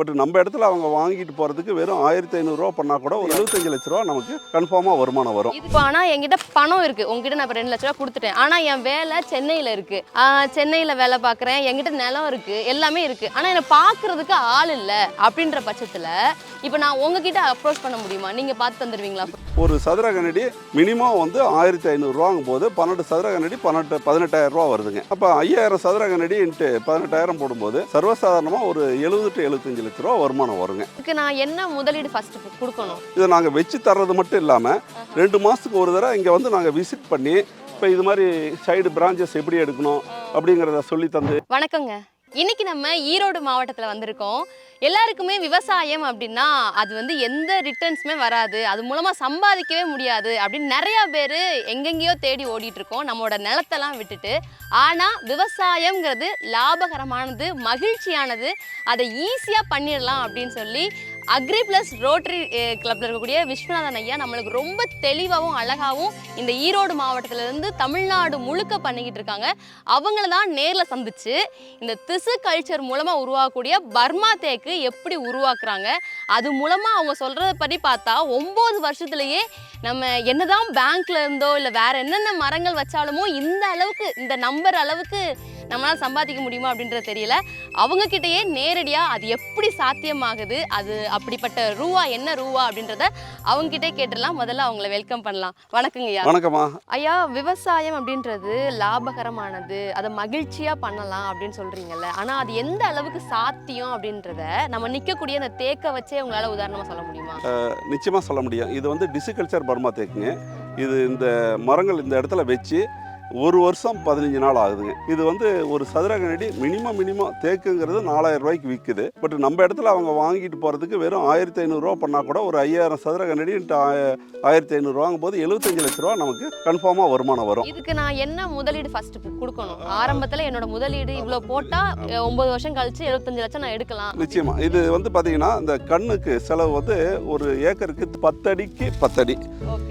But நம்ம இடத்துல அவங்க வாங்கிட்டு போகிறதுக்கு வெறும் ஆயிரத்தி ஐநூறுரூவா பண்ணால் கூட ஒரு எழுபத்தஞ்சு லட்ச ரூபா நமக்கு கன்ஃபார்மாக வருமானம் வரும். இப்போ ஆனால் என்கிட்ட பணம் இருக்கு. உங்ககிட்ட நான் இப்போ ரெண்டு லட்ச ரூபா கொடுத்துட்டேன். ஆனால் என் வேலை சென்னையில் இருக்கு. ஆஹ் சென்னையில் வேலை பார்க்குறேன். என்கிட்ட நிலம் இருக்கு. எல்லாமே இருக்கு. ஆனால் என்னை பார்க்கறதுக்கு ஆள் இல்லை அப்படின்ற பட்சத்தில் இப்போ நான் உங்ககிட்ட அப்ரோச் பண்ண முடியுமா? நீங்கள் பார்த்து தந்துடுவீங்களா ஒரு சதுர கண்ணடி மினிமம் வந்து ஆயிரத்தி ஐநூறுரூவாங்கும் போது பன்னெண்டு சதுர கண்ணடி பன்னெண்டு பதினெட்டாயிரம் ரூபா வருதுங்க. அப்போ ஐயாயிரம் சதுர கண்ணடி இன்ட்டு பதினெட்டாயிரம் போடும்போது சர்வசாதாரணமாக ஒரு எழுபது டு எழுபத்தஞ்சு லட்ச ரூபா வருமானம் வருங்க. இதுக்கு நான் என்ன முதலீடு ஃபர்ஸ்ட் கொடுக்கணும்? இதை நாங்கள் வச்சு தர்றது மட்டும் இல்லாமல் ரெண்டு மாதத்துக்கு ஒரு தடவை இங்கே வந்து நாங்கள் விசிட் பண்ணி இப்போ இது மாதிரி சைடு பிரான்ச்சஸ் எப்படி எடுக்கணும் அப்படிங்கிறத சொல்லி தந்து வணக்கங்க. இன்னைக்கு நம்ம ஈரோடு மாவட்டத்தில் வந்திருக்கோம். எல்லாருக்குமே விவசாயம் அப்படின்னா அது வந்து எந்த ரிட்டர்ன்ஸுமே வராது. அது மூலமாக சம்பாதிக்கவே முடியாது அப்படின்னு நிறையா பேர் எங்கெங்கேயோ தேடி ஓடிட்டுருக்கோம். நம்மளோட நிலத்தெல்லாம் விட்டுட்டு. ஆனால் விவசாயம்ங்கிறது லாபகரமானது மகிழ்ச்சியானது. அதை ஈஸியாக பண்ணிடலாம் அப்படின்னு சொல்லி அக்ரி ப்ளஸ் ரோட்டரி கிளப்ல இருக்கக்கூடிய விஸ்வநாதன் ஐயா நம்மளுக்கு ரொம்ப தெளிவாகவும் அழகாகவும் இந்த ஈரோடு மாவட்டத்திலேருந்து தமிழ்நாடு முழுக்க பண்ணிக்கிட்டு இருக்காங்க. அவங்கள தான் நேரில் சந்திச்சு இந்த திசு கல்ச்சர் மூலமாக உருவாக்கக்கூடிய பர்மா தேக்கு எப்படி உருவாக்குறாங்க. அது மூலமாக அவங்க சொல்கிறத படி பார்த்தா ஒம்பது வருஷத்துலேயே நம்ம என்னதான் பேங்க்ல இருந்தோ இல்லை வேற என்னென்ன மரங்கள் வச்சாலுமோ இந்த அளவுக்கு இந்த நம்பர் அளவுக்கு நம்மளால் சம்பாதிக்க முடியுமா அப்படின்றது தெரியல. அவங்க கிட்டயே நேரடியாக அது எப்படி சாத்தியமாகுது அது அப்படிப்பட்ட ரூவா என்ன ரூவா அப்படின்றத அவங்க கிட்டே கேட்டுடலாம். முதல்ல அவங்கள வெல்கம் பண்ணலாம். வணக்கங்க ஐயா. வணக்கம்மா. ஐயா விவசாயம் அப்படின்றது லாபகரமானது அதை மகிழ்ச்சியா பண்ணலாம் அப்படின்னு சொல்றீங்கல்ல. ஆனா அது எந்த அளவுக்கு சாத்தியம் அப்படின்றத நம்ம நிக்கக்கூடிய அந்த தேக்க வச்சே உங்களால உதாரணமா சொல்ல முடியுமா? நிச்சயமாக சொல்ல முடியும். இது வந்து டிசிகல்ச்சர் பர்மா தேக்குங்க. இது இந்த மரங்கள் இந்த இடத்துல வச்சு ஒரு வருஷம் பதினஞ்சு நாள் ஆகுதுங்க. இது வந்து ஒரு சதுர கண்ணடி மினிமம் மினிமம் தேக்குங்கிறது நாலாயிரம் ரூபாய்க்கு விற்குது பட் நம்ம இடத்துல அவங்க வாங்கிட்டு போகிறதுக்கு வெறும் ஆயிரத்தி ஐநூறுரூவா பண்ணால் கூட ஒரு ஐயாயிரம் சதுர கண்ணடி into ஆய- ஆயிரத்தி ஐநூறுரூவாங்கும் போது எழுபத்தஞ்சு லட்ச ரூபா நமக்கு கன்ஃபார்மாக வருமானம் வரும். இதுக்கு நான் என்ன முதலீடு ஃபர்ஸ்ட் கொடுக்கணும்? ஆரம்பத்துல என்னோட முதலீடு இவ்வளவு போட்டா அஹ், ஒன்பது வருஷம் கழிச்சு எழுபத்தஞ்சு லட்சம் நான் எடுக்கலாம். நிச்சயமா. இது வந்து பார்த்தீங்கன்னா இந்த கண்ணுக்கு செலவு வந்து ஒரு ஏக்கருக்கு பத்தடிக்கு பத்தடி.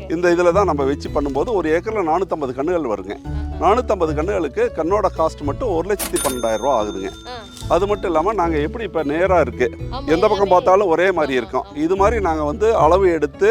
இந்த இதில் தான் நம்ம வச்சு பண்ணும்போது ஒரு ஏக்கரில் நானூற்றம்பது கண்ணுகள் வருங்க. நானூற்றம்பது கண்ணுகளுக்கு கண்ணோட காஸ்ட் மட்டும் ஒரு லட்சத்தி பன்னெண்டாயிரம் ரூபா ஆகுதுங்க. அது மட்டும் இல்லாமல் நாங்கள் எப்படி இப்போ நேராக இருக்குது எந்த பக்கம் பார்த்தாலும் ஒரே மாதிரி இருக்கும். இது மாதிரி நாங்கள் வந்து அளவு எடுத்து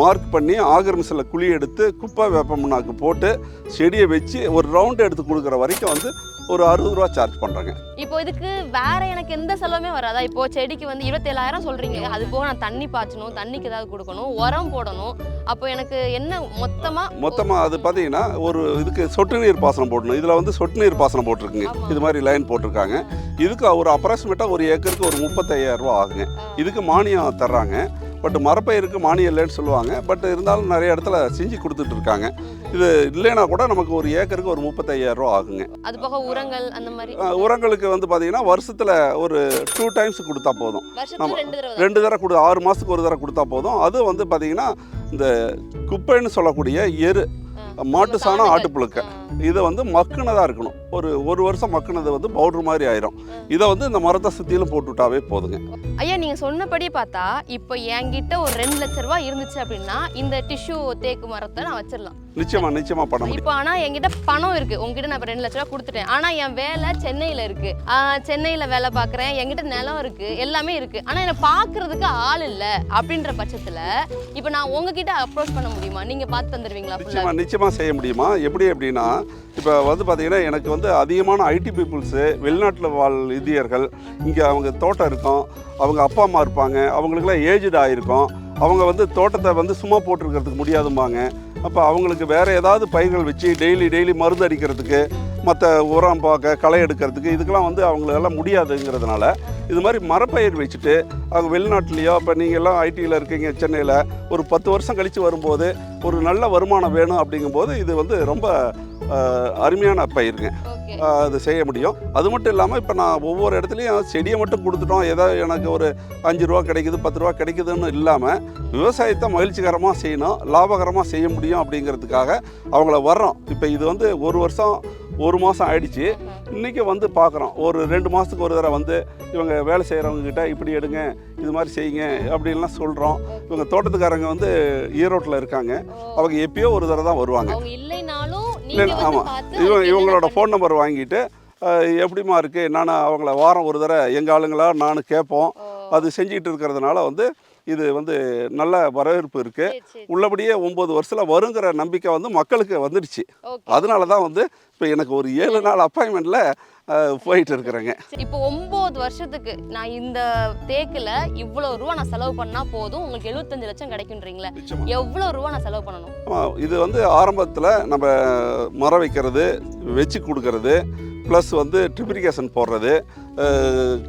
மார்க் பண்ணி ஆகர்மிசில் குழி எடுத்து குப்பை வேப்பமுன்னாக்கு போட்டு செடியை வச்சு ஒரு ரவுண்டு எடுத்து கொடுக்குற வரைக்கும் வந்து ஒரு அறுபது ரூபா சார்ஜ் பண்ணுறாங்க இப்போ இதுக்கு வேற எனக்கு எந்த செலவுமே வராதா? இப்போ செடிக்கு வந்து இருபத்தேழாயிரம் சொல்றீங்க. அது போக நான் தண்ணி பாய்ச்சணும் தண்ணிக்கு ஏதாவது கொடுக்கணும் உரம் போடணும். அப்போ எனக்கு என்ன மொத்தமா மொத்தமாக அது பார்த்தீங்கன்னா ஒரு இதுக்கு சொட்டு நீர் பாசனம் போடணும். இதில் வந்து சொட்டு நீர் பாசனம் போட்டிருக்குங்க. இது மாதிரி லைன் போட்டிருக்காங்க. இதுக்கு ஒரு அப்ராக்சிமேட்டாக ஒரு ஏக்கருக்கு ஒரு முப்பத்தையாயிரம் ரூபா ஆகுங்க. இதுக்கு மானியம் தர்றாங்க. பட் மரப்பயிருக்கு மானியம் இல்லைன்னு சொல்லுவாங்க. பட் இருந்தாலும் நிறைய இடத்துல செஞ்சு கொடுத்துட்டு இருக்காங்க. இது இல்லைன்னா கூட நமக்கு ஒரு ஏக்கருக்கு ஒரு முப்பத்தையாயிரம் ரூபா ஆகுங்க. அது போக உரங்கள் அந்த மாதிரி? உரங்களுக்கு வந்து பார்த்தீங்கன்னா வருஷத்தில் ஒரு டூ டைம்ஸ் கொடுத்தா போதும். ஆமா. ரெண்டு தடவை கொடு ஆறு மாதத்துக்கு ஒரு தடவை கொடுத்தா போதும். அது வந்து பார்த்தீங்கன்னா இந்த குப்பைன்னு சொல்லக்கூடிய எரு. மாட்டு சாணம். ஆட்டுப்புழுக்க இதை வந்து மக்குனதாக இருக்கணும். ஒரு ஒரு வருஷம் மக்குனது வந்து பவுடர் மாதிரி ஆயிரும். இதை வந்து இந்த மரத்தை சுற்றிலும் போட்டு விட்டாவே போதுங்க. ஐயா நீங்க சொன்னபடி பார்த்தா இப்போ என்கிட்ட ஒரு ரெண்டு லட்ச ரூபாய் இருந்துச்சு அப்படின்னா இந்த டிஷ்யூ தேக்கு மரத்தை நான் வச்சிடலாம். நிச்சயமா நிச்சயமா பண்ண முடியும். இப்போ ஆனா என்கிட்ட பணம் இருக்கு. உங்ககிட்ட நான் இப்போ ரெண்டு லட்ச ரூபா கொடுத்துட்டேன். ஆனா என் வேலை சென்னையில இருக்கு. சென்னையில வேலை பார்க்குறேன். என்கிட்ட நிலம் இருக்கு. எல்லாமே இருக்கு. ஆனா என்னை பார்க்கறதுக்கு ஆள் இல்லை அப்படின்ற பட்சத்துல இப்போ நான் உங்ககிட்ட அப்ரோச் பண்ண முடியுமா? நீங்க பார்த்து தந்துடுவீங்களா நிச்சயமா நிச்சயமா செய்ய முடியுமா? எப்படி அப்படின்னா இப்போ வந்து பார்த்தீங்கன்னா எனக்கு வந்து அதிகமான ஐடி பீப்புள்ஸு வெளிநாட்டில் வாழ் இந்தியர்கள் இங்கே அவங்க தோட்டம் இருக்கும். அவங்க அப்பா அம்மா இருப்பாங்க அவங்களுக்குலாம் ஏஜ்டு ஆகிருக்கும் அவங்க வந்து தோட்டத்தை வந்து சும்மா போட்டிருக்கிறதுக்கு முடியாதும்பாங்க. அப்போ அவங்களுக்கு வேறு ஏதாவது பயிர்கள் வச்சு டெய்லி டெய்லி மருந்து அடிக்கிறதுக்கு மற்ற உரம் பார்க்க களை எடுக்கிறதுக்கு இதுக்கெல்லாம் வந்து அவங்களால முடியாதுங்கிறதுனால இது மாதிரி மரப்பயிர் வச்சுட்டு அவங்க வெளிநாட்டுலேயோ இப்போ நீங்கள் எல்லாம் ஐடியில் இருக்கீங்க சென்னையில் ஒரு பத்து வருஷம் கழித்து வரும்போது ஒரு நல்ல வருமானம் வேணும் அப்படிங்கும்போது இது வந்து ரொம்ப அருமையான பயிருங்க. அது செய்ய முடியும். அது மட்டும் இல்லாமல் இப்போ நான் ஒவ்வொரு இடத்துலையும் செடியை மட்டும் கொடுத்துட்டோம். ஏதோ எனக்கு ஒரு அஞ்சு ரூபா கிடைக்குது பத்து ரூபா கிடைக்குதுன்னு இல்லாமல் விவசாயத்தை மகிழ்ச்சிகரமாக செய்யணும் லாபகரமாக செய்ய முடியும் அப்படிங்கிறதுக்காக அவங்கள வர்றோம். இப்போ இது வந்து ஒரு வருஷம் ஒரு மாதம் ஆயிடுச்சு. இன்றைக்கி வந்து பார்க்குறோம் ஒரு ரெண்டு மாதத்துக்கு ஒரு தடவை வந்து இவங்க வேலை செய்கிறவங்க கிட்ட இப்படி எடுங்க இது மாதிரி செய்யுங்க அப்படின்லாம் சொல்கிறோம் இவங்க தோட்டத்துக்காரங்க வந்து ஈரோட்டில் இருக்காங்க. அவங்க எப்பயோ ஒரு தடவை தான் வருவாங்க. ஆமாம் இவங்க இவங்களோட ஃபோன் நம்பர் வாங்கிட்டு அஹ், எப்படிம்மா இருக்குது நான் அவங்கள வாரம் ஒரு தடவை எங்கள் ஆளுங்களா? நான் கேட்போம். அது செஞ்சிட்டு இருக்கிறதுனால வந்து இது வந்து நல்ல வரவேற்பு இருக்குது. உள்ளபடியே ஒம்பது வருஷத்தில் வருங்கிற நம்பிக்கை வந்து மக்களுக்கு வந்துடுச்சு. அதனால தான் வந்து இப்போ எனக்கு ஒரு ஏழு நாள் அப்பாயின்மெண்ட்டில் போயிட்டு இருக்கிறேங்க இப்போ ஒன்பது வருஷத்துக்கு நான் இந்த தேக்குல இவ்வளவு ரூபா நான் செலவு பண்ணா போதும் உங்களுக்கு எழுபத்தஞ்சு லட்சம் கிடைக்குன்றீங்களா. எவ்வளவு ரூபா நான் செலவு பண்ணணும்? இது வந்து ஆரம்பத்தில் நம்ம மரம் வைக்கிறது வச்சு கொடுக்கறது ப்ளஸ் வந்து ட்ரிப்ளிகேஷன் போடுறது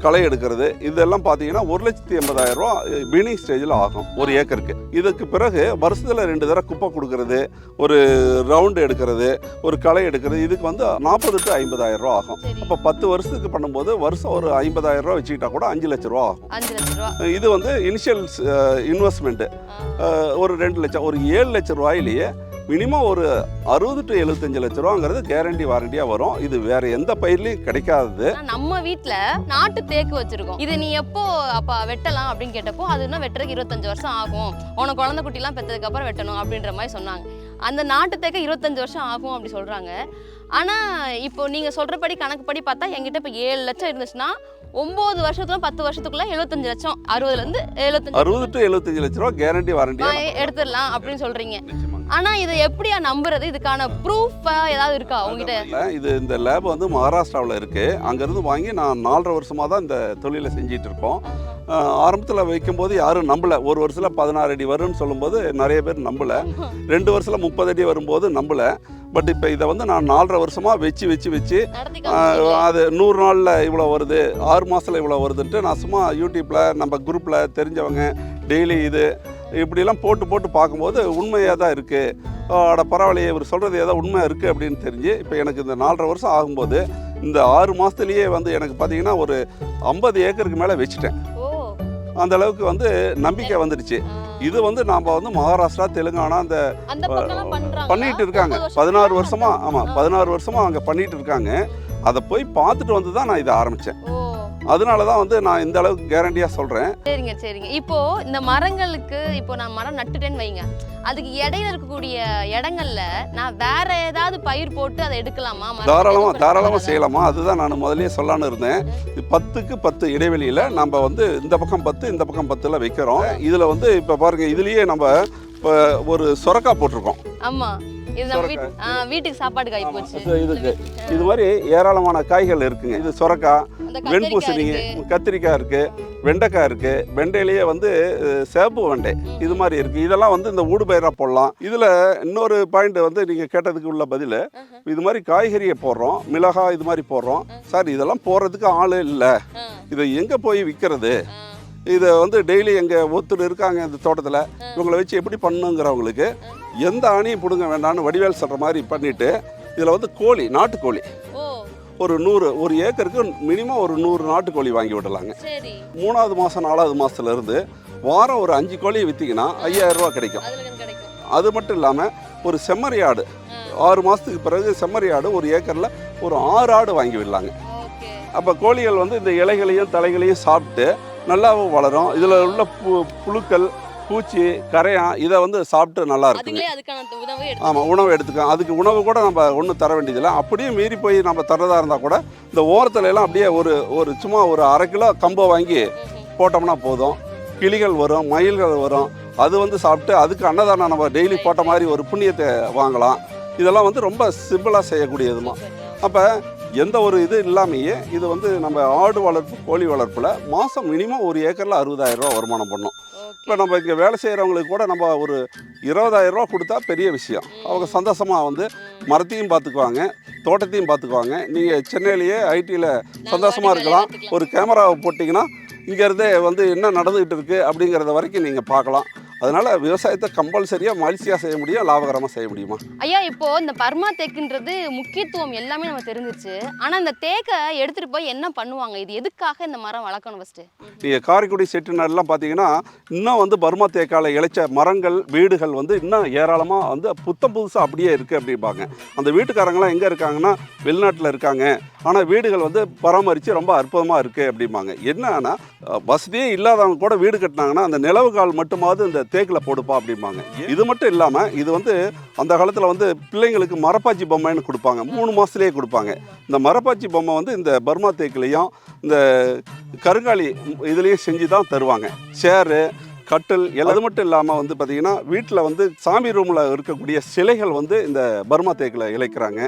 களை எடுக்கிறது இதெல்லாம் பார்த்தீங்கன்னா ஒரு லட்சத்தி எண்பதாயிரம் ரூபா பிகினிங் ஸ்டேஜில் ஆகும் ஒரு ஏக்கருக்கு. இதுக்கு பிறகு வருஷத்தில் ரெண்டு தடவை குப்பை கொடுக்கறது ஒரு ரவுண்டு எடுக்கிறது ஒரு களை எடுக்கிறது இதுக்கு வந்து நாற்பது டு ஐம்பதாயிரம் ரூபா ஆகும். அப்போ பத்து வருஷத்துக்கு பண்ணும்போது வருஷம் ஒரு ஐம்பதாயிரம் ரூபா வச்சுக்கிட்டா கூட அஞ்சு லட்ச ரூபா ஆகும். இது வந்து இனிஷியல் இன்வெஸ்ட்மெண்ட்டு. ஒரு ரெண்டு லட்சம் ஒரு ஏழு லட்சம் ரூபாயிலேயே மினிமம் ஒரு அறுபது டு எழுபத்தஞ்சு லட்ச ரூபாங்கிறது கேரண்டி வாரண்டியாக வரும். இது வேற எந்த பயிர்லையும் கிடைக்காதது. ஆனா நம்ம வீட்ல நாட்டு தேக்கு வச்சிருக்கோம். இது நீ எப்போ அப்ப வெட்டலாம் அப்படின்னு கேட்டப்போ அது இன்னும் வெட்டுறதுக்கு இருபத்தஞ்சு வருஷம் ஆகும். உனக்கு குழந்தை குட்டிலாம் பெற்றதுக்கு அப்புறம் வெட்டணும் அப்படின்ற மாதிரி சொன்னாங்க. அந்த நாட்டு தேக்க இருபத்தஞ்சு வருஷம் ஆகும் அப்படி சொல்றாங்க. ஆனா இப்போ நீங்க சொல்றபடி கணக்குப்படி பார்த்தா என்கிட்ட இப்போ ஏழு லட்சம் இருந்துச்சுன்னா ஒன்பது வருஷத்துல பத்து வருஷத்துக்குள்ள எழுபத்தஞ்சு லட்சம் அறுபதுல இருந்து எழுபத்தஞ்சு அறுபது டு எழுபத்தஞ்சு லட்ச ரூபா கேரண்டி வாங்கி எடுத்துடலாம் அப்படின்னு சொல்றீங்க. ஆனா இதை எப்படியா நம்புறது? இதுக்கான ப்ரூஃப் ஏதாவது இருக்கா உங்ககிட்ட? இது இந்த லேப் வந்து மகாராஷ்டிராவில் இருக்குது அங்கேருந்து வாங்கி நான் நாலரை வருஷமாக தான் இந்த தொழிலை செஞ்சிட்டு இருக்கோம். ஆரம்பத்தில் வைக்கும்போது யாரும் நம்பலை. ஒரு வருஷத்தில் பதினாறு அடி வரும்னு சொல்லும்போது நிறைய பேர் நம்பலை. ரெண்டு வருஷத்தில் முப்பது அடி வரும்போது நம்பலை. பட் இப்போ இதை வந்து நான் நாலரை வருஷமாக வச்சு வச்சு வச்சு. அது நூறு நாளில் இவ்வளோ வருது ஆறு மாதத்தில் இவ்வளோ வருதுன்ட்டு நான் சும்மா யூடியூப்பில் நம்ம குரூப்பில் தெரிஞ்சவங்க டெய்லி இது இப்படிலாம் போட்டு போட்டு பார்க்கும்போது உண்மையாக தான் இருக்குது அட பரவாயில்லையே இவர் சொல்கிறது ஏதோ உண்மை இருக்குது அப்படின்னு தெரிஞ்சு இப்போ எனக்கு இந்த நாலரை வருஷம் ஆகும்போது இந்த ஆறு மாதத்துலேயே வந்து எனக்கு பார்த்தீங்கன்னா ஒரு ஐம்பது ஏக்கருக்கு மேலே வச்சுட்டேன். அந்த அளவுக்கு வந்து நம்பிக்கை வந்துடுச்சு. இது வந்து நாம் வந்து மகாராஷ்டிரா தெலுங்கானா அந்த பண்ணிட்டு இருக்காங்க. பதினாறு வருஷமா ஆமாம் பதினாறு வருஷமா அங்கே பண்ணிட்டு இருக்காங்க. அதை போய் பார்த்துட்டு வந்து தான் நான் இதை ஆரம்பித்தேன் அதனால தான் வந்து நான் இந்த அளவுக்கு கேரண்டியாக சொல்கிறேன் சரிங்க சரிங்க. இப்போ இந்த மரங்களுக்கு இப்போ நான் மரம் நட்டுட்டேன்னு வைங்க. அதுக்கு இடையில இருக்கக்கூடிய இடங்கள்ல நான் வேற ஏதாவது பயிர் போட்டு அதை எடுக்கலாமா? தாராளமாக தாராளமாக? செய்யலாமா? அதுதான் நான் முதல்லயே சொல்லலான்னு இருந்தேன். இது பத்துக்கு பத்து இடைவெளியில் நம்ம வந்து இந்த பக்கம் பத்து இந்த பக்கம் பத்தில் வைக்கிறோம். இதில் வந்து இப்போ பாருங்கள் இதுலேயே நம்ம இப்போ ஒரு சொரக்காய் போட்டிருக்கோம். ஆமா. இது நம்ம வீட்டு ஆ, வீட்டுக்கு சாப்பாடு காய் போச்சு. இது- இதுக்கு இது மாதிரி ஏராளமான காய்கள் இருக்குங்க. இது சொரக்காய் அந்த கத்திரிக்காய் வெண்பூசணி இருக்கு. கத்திரிக்காய் இருக்குது வெண்டைக்காய் இருக்குது வெண்டையிலேயே வந்து அஹ், சேப்பு வெண்டை. இது மாதிரி இருக்குது இதெல்லாம் வந்து இந்த ஊடு பயிராக போடலாம். இதில் இன்னொரு பாயிண்ட் வந்து நீங்கள் கேட்டதுக்கு உள்ள பதில். இது மாதிரி காய்கறியை போடுறோம். மிளகாய் இது மாதிரி போடுறோம். சார் இதெல்லாம் போடுறதுக்கு ஆள் இல்லை. ஆ, இதை எங்கே போய் விற்கிறது ஆ. இதை வந்து டெய்லி எங்கள் ஒருத்தர் இருக்காங்க இந்த தோட்டத்தில். இவங்களை வச்சு எப்படி பண்ணுங்கிறவங்களுக்கு எந்த ஆணியும் பிடுங்க வேண்டாம்னு வடிவேல் சொல்கிற மாதிரி பண்ணிவிட்டு இதில் வந்து கோழி நாட்டுக்கோழி ஒரு நூறு ஒரு ஏக்கருக்கு மினிமம் ஒரு நூறு நாட்டுக்கோழி வாங்கி விடலாங்க. மூணாவது மாதம் நாலாவது மாதத்துல இருந்து வாரம் ஒரு அஞ்சு கோழி விற்றீங்கன்னா ஐயாயிரம் ரூபா கிடைக்கும். அது மட்டும் இல்லாமல் ஒரு செம்மறி ஆடு. ஆறு மாதத்துக்கு பிறகு செம்மறி ஆடு ஒரு ஏக்கரில் ஒரு ஆறு ஆடு வாங்கி விடலாங்க. அப்போ கோழிகள் வந்து இந்த இலைகளையும் தலைகளையும் சாப்பிட்டு நல்லாவும் வளரும். இதில் உள்ள பு புழுக்கள் பூச்சி கரையான் இதை வந்து சாப்பிட்டு நல்லா எடுத்து ஆமாம் உணவு எடுத்துக்கலாம். அதுக்கு உணவு கூட நம்ம ஒன்றும் தர வேண்டியதில்லை. அப்படியே மீறி போய் நம்ம தரதா இருந்தால் கூட இந்த ஓரத்துல எல்லாம் அப்படியே ஒரு ஒரு சும்மா ஒரு அரை கிலோ கம்பை வாங்கி போட்டோம்னா போதும். கிளிகள் வரும் மயில்கள் வரும். அது வந்து சாப்பிட்டு அதுக்கு அன்னதானம் நம்ம டெய்லி போட்ட மாதிரி ஒரு புண்ணியத்தை வாங்கலாம். இதெல்லாம் வந்து ரொம்ப சிம்பிளாக செய்யக்கூடியதுமா. அப்போ எந்த ஒரு இது இல்லாமையே இது வந்து நம்ம ஆடு வளர்ப்பு கோழி வளர்ப்பில் மாதம் மினிமம் ஒரு ஏக்கரில் அறுபதாயிரம் ரூபா வருமானம் பண்ணோம். இப்போ நம்ம இங்கே வேலை செய்கிறவங்களுக்கு கூட நம்ம ஒரு இருபதாயிரம் ரூபா கொடுத்தா பெரிய விஷயம். அவங்க சந்தோஷமாக வந்து மரத்தையும் பார்த்துக்குவாங்க தோட்டத்தையும் பார்த்துக்குவாங்க. நீங்கள் சென்னையிலேயே ஐடியில் சந்தோஷமாக இருக்கலாம். ஒரு கேமராவை போட்டிங்கன்னா இங்கேருந்தே வந்து என்ன நடந்துக்கிட்டு இருக்குது அப்படிங்கிறத வரைக்கும் நீங்கள் பார்க்கலாம். அதனால் விவசாயத்தை கம்பல்சரியாக மகிழ்ச்சியாக செய்ய முடியும் லாபகரமாக செய்ய முடியுமா? ஐயா இப்போ இந்த பர்மா தேக்குன்றது முக்கியத்துவம் எல்லாமே நம்ம தெரிஞ்சிருச்சு. ஆனா இந்த தேக்கை எடுத்துட்டு போய் என்ன பண்ணுவாங்க? இது எதுக்காக இந்த மரம் வளர்க்கணும் ஃபர்ஸ்ட் நீங்கள் காரைக்குடி செட்டிநாடுலாம் பார்த்தீங்கன்னா இன்னும் வந்து பர்மா தேக்கால இழைச்ச மரங்கள் வீடுகள் வந்து இன்னும் ஏராளமாக வந்து புத்தம் புதுசாக அப்படியே இருக்குது அப்படிம்பாங்க. அந்த வீட்டுக்காரங்களாம் எங்கே இருக்காங்கன்னா வெளிநாட்டில் இருக்காங்க. ஆனால் வீடுகள் வந்து பராமரித்து ரொம்ப அற்புதமாக இருக்குது அப்படிம்பாங்க. என்னன்னா வசதியே இல்லாதவங்க கூட வீடு கட்டினாங்கன்னா அந்த நிலவு கால் மட்டுமாவது இந்த தேக்கில் போடுப்பா அப்படிம்பாங்க. இது மட்டும் இல்லாமல் இது வந்து அந்த காலத்தில் வந்து பிள்ளைங்களுக்கு மரப்பாச்சி பொம்மைன்னு கொடுப்பாங்க. மூணு மாதத்துலேயே கொடுப்பாங்க. இந்த மரப்பாச்சி பொம்மை வந்து இந்த பர்மா தேக்கிலையும் இந்த கருங்காலி இதுலேயும் செஞ்சு தான் தருவாங்க. சேரு கட்டில் எல்லாம் அது மட்டும் இல்லாமல் வந்து பார்த்திங்கன்னா வீட்டில் வந்து சாமி ரூமில் இருக்கக்கூடிய சிலைகள் வந்து இந்த பர்மா தேக்கில் இழைக்கிறாங்க.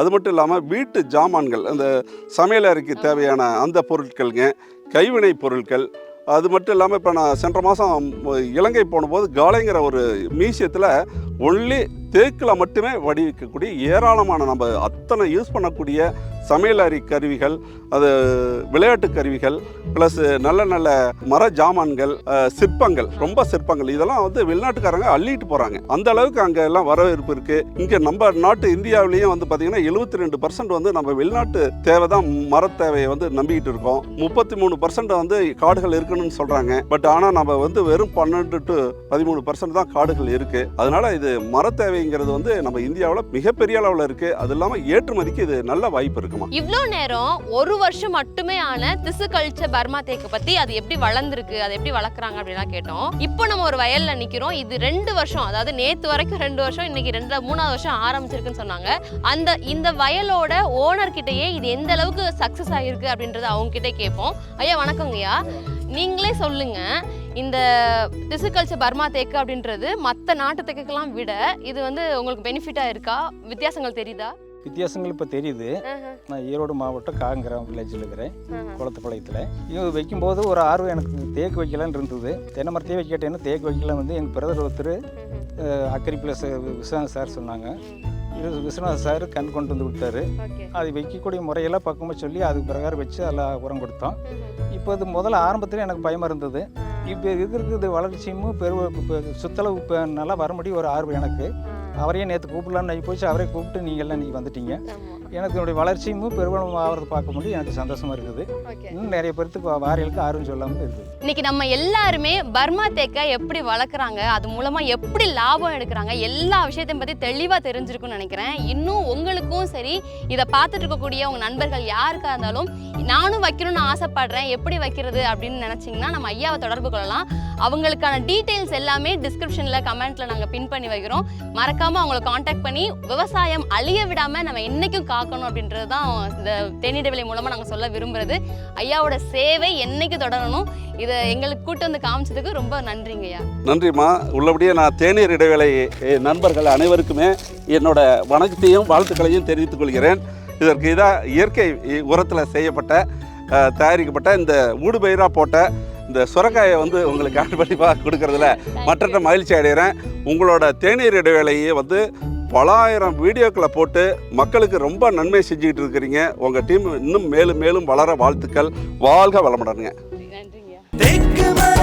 அது மட்டும் இல்லாமல் வீட்டு ஜாமான்கள் அந்த சமையலறைக்கு தேவையான அந்த பொருட்கள்ங்க கைவினை பொருட்கள் அது மட்டும் இல்லாமல் இப்போ நான் சென்ற மாதம் இலங்கை போனபோது காலைங்கிற ஒரு மியூசியத்தில் ஒன்லி தேக்கில் மட்டுமே வடிவிக்கக்கூடிய ஏராளமான நம்ம அத்தனை யூஸ் பண்ணக்கூடிய சமையலறை கருவிகள் அது விளையாட்டு கருவிகள் ப்ளஸ் நல்ல நல்ல மர ஜாமான்கள் சிற்பங்கள் ரொம்ப சிற்பங்கள். இதெல்லாம் வந்து வெளிநாட்டுக்காரங்க அள்ளிட்டு போகிறாங்க அந்த அளவுக்கு அங்கே எல்லாம் வரவேற்பு இருக்குது இங்கே நம்ம நாட்டு இந்தியாவிலேயும் வந்து பார்த்திங்கன்னா எழுபத்தி ரெண்டு பர்சன்ட் வந்து நம்ம வெளிநாட்டு தேவை தான் மர தேவையை வந்து நம்பிக்கிட்டு இருக்கோம். முப்பத்தி மூணு பர்சன்ட் வந்து காடுகள் இருக்குன்னு சொல்கிறாங்க பட் ஆனால் நம்ம வந்து வெறும் பன்னெண்டு டு பதிமூணு பர்சன்ட் தான் காடுகள் இருக்குது அதனால் இது மர தேவைங்கிறது வந்து நம்ம இந்தியாவில் மிகப்பெரிய அளவில் இருக்குது அது இல்லாமல் ஏற்றுமதிக்கு இது நல்ல வாய்ப்பு இருக்குமா? இவ்வளோ நேரம் ஒரு வருஷம் மட்டுமே ஆன திசு கழிச்ச பர்மா தேக்கு பத்தி அது எப்படி வளர்ந்துருக்கு அதை எப்படி வளர்க்குறாங்க அப்படின்லாம் கேட்டோம். இப்போ நம்ம ஒரு வயல்ல நிக்கிறோம். இது ரெண்டு வருஷம் அதாவது நேத்து வரைக்கும் ரெண்டு வருஷம் இன்னைக்கு ரெண்டு மூணாவது வருஷம் ஆரம்பிச்சிருக்குன்னு சொன்னாங்க. அந்த இந்த வயலோட ஓனர்கிட்டயே இது எந்த அளவுக்கு சக்சஸ் ஆகிருக்கு அப்படின்றத அவங்க கிட்டே கேட்போம். ஐயா வணக்கங்கய்யா. நீங்களே சொல்லுங்க. இந்த டிசிகல்ச்சர் பர்மா தேக்கு அப்படின்றது மற்ற நாட்டு தேக்குக்கெல்லாம் விட இது வந்து உங்களுக்கு பெனிஃபிட்டா இருக்கா? வித்தியாசங்கள் தெரியுதா? வித்தியாசங்கள் இப்போ தெரியுது. நான் ஈரோடு மாவட்டம் காங்கிரம் வில்லேஜில் இருக்கிறேன். குளத்துப்பாளையத்தில். இது வைக்கும்போது ஒரு ஆர்வம் எனக்கு தேக்கு வைக்கலான்னு இருந்தது. தென்னை மரத்தையே வைக்கட்டேன்னு தேக்கு வைக்கலாம் வந்து எங்கள் பிரதர் ஒருத்தர் அக்கரி பிளஸ் விஸ்வநாத் சார் சொன்னாங்க. இது விஸ்வநாத் சார் கண் கொண்டு வந்து ஓகே. அது வைக்கக்கூடிய முறையெல்லாம் பக்கமாக சொல்லி அதுக்கு பிரகாரம் வச்சு அதில் உரம் கொடுத்தோம். இப்போ இது முதல்ல ஆரம்பத்தில் எனக்கு பயமாக இருந்தது. இப்போ இருக்கிறது வளர்ச்சியும் பெரு இப்போ சுத்தளவு இப்போ நல்லா வர முடியும் ஒரு ஆர்வம் எனக்கு. அவரையே நேற்று கூப்பிடலான்னு ஆகி போச்சு. அவரே கூப்பிட்டு நீங்கள் எல்லாம் இன்றைக்கி வந்துட்டீங்க எனக்கு என்னுடைய வளர்ச்சியும் பெருவளம் ஆகிறத பார்க்க முடியும் எனக்கு சந்தோஷமாக இருக்குது. இன்னும் நிறைய பேர்த்துக்கு வாரியலுக்கு ஆர்வம் சொல்லாமல் இருக்குது. இன்னைக்கு நம்ம எல்லாருமே பர்மா தேக்கை எப்படி வளர்க்குறாங்க அது மூலமா எப்படி லாபம் எடுக்கிறாங்க எல்லா விஷயத்தையும் பத்தி தெளிவா தெரிஞ்சிருக்கும்னு நினைக்கிறேன். இன்னும் உங்களுக்கும் சரி இதை பார்த்துட்டு இருக்கக்கூடிய உங்க நண்பர்கள் யாருக்கா இருந்தாலும் நானும் வைக்கணும்னு ஆசைப்படுறேன். எப்படி வைக்கிறது அப்படின்னு நினைச்சீங்கன்னா நம்ம ஐயாவை தொடர்பு கொள்ளலாம். அவங்களுக்கான டீட்டெயில்ஸ் எல்லாமே டிஸ்கிரிப்ஷனில் கமெண்ட்டில் நாங்கள் பின் பண்ணி வைக்கிறோம். மறக்காமல் அவங்கள காண்டாக்ட் பண்ணி விவசாயம் அழிய விடாமல் நம்ம என்றைக்கும் காக்கணும் அப்படின்றது தான் இந்த தேனிடவிலை மூலமாக நாங்கள் சொல்ல விரும்புறது. ஐயாவோட சேவை என்றைக்கு தொடரணும்? இதை எங்களுக்கு கூட்டு வந்து காமிச்சதுக்கு ரொம்ப நன்றிங்க ஐயா. நன்றிம்மா. உள்ளபடியே நான் தேநீர் இடைவேளை நண்பர்கள் அனைவருக்குமே என்னோட வணக்கத்தையும் வாழ்த்துக்களையும் தெரிவித்துக் கொள்கிறேன். இதற்கு இதாக இயற்கை உரத்தில் செய்யப்பட்ட தயாரிக்கப்பட்ட இந்த ஊடுபயிராக போட்ட இந்த சுரக்காயை வந்து உங்களுக்கு கண்டிப்பாக கொடுக்கறதுல மற்ற மகிழ்ச்சி அடைகிறேன் உங்களோட தேநீர் இடைவேளையை வந்து பலாயிரம் வீடியோக்களை போட்டு மக்களுக்கு ரொம்ப நன்மை செஞ்சுக்கிட்டு இருக்கிறீங்க. உங்கள் டீம் இன்னும் மேலும் மேலும் வளர வாழ்த்துக்கள். வாழ்க வளமுடனுங்க. நன்றிங்க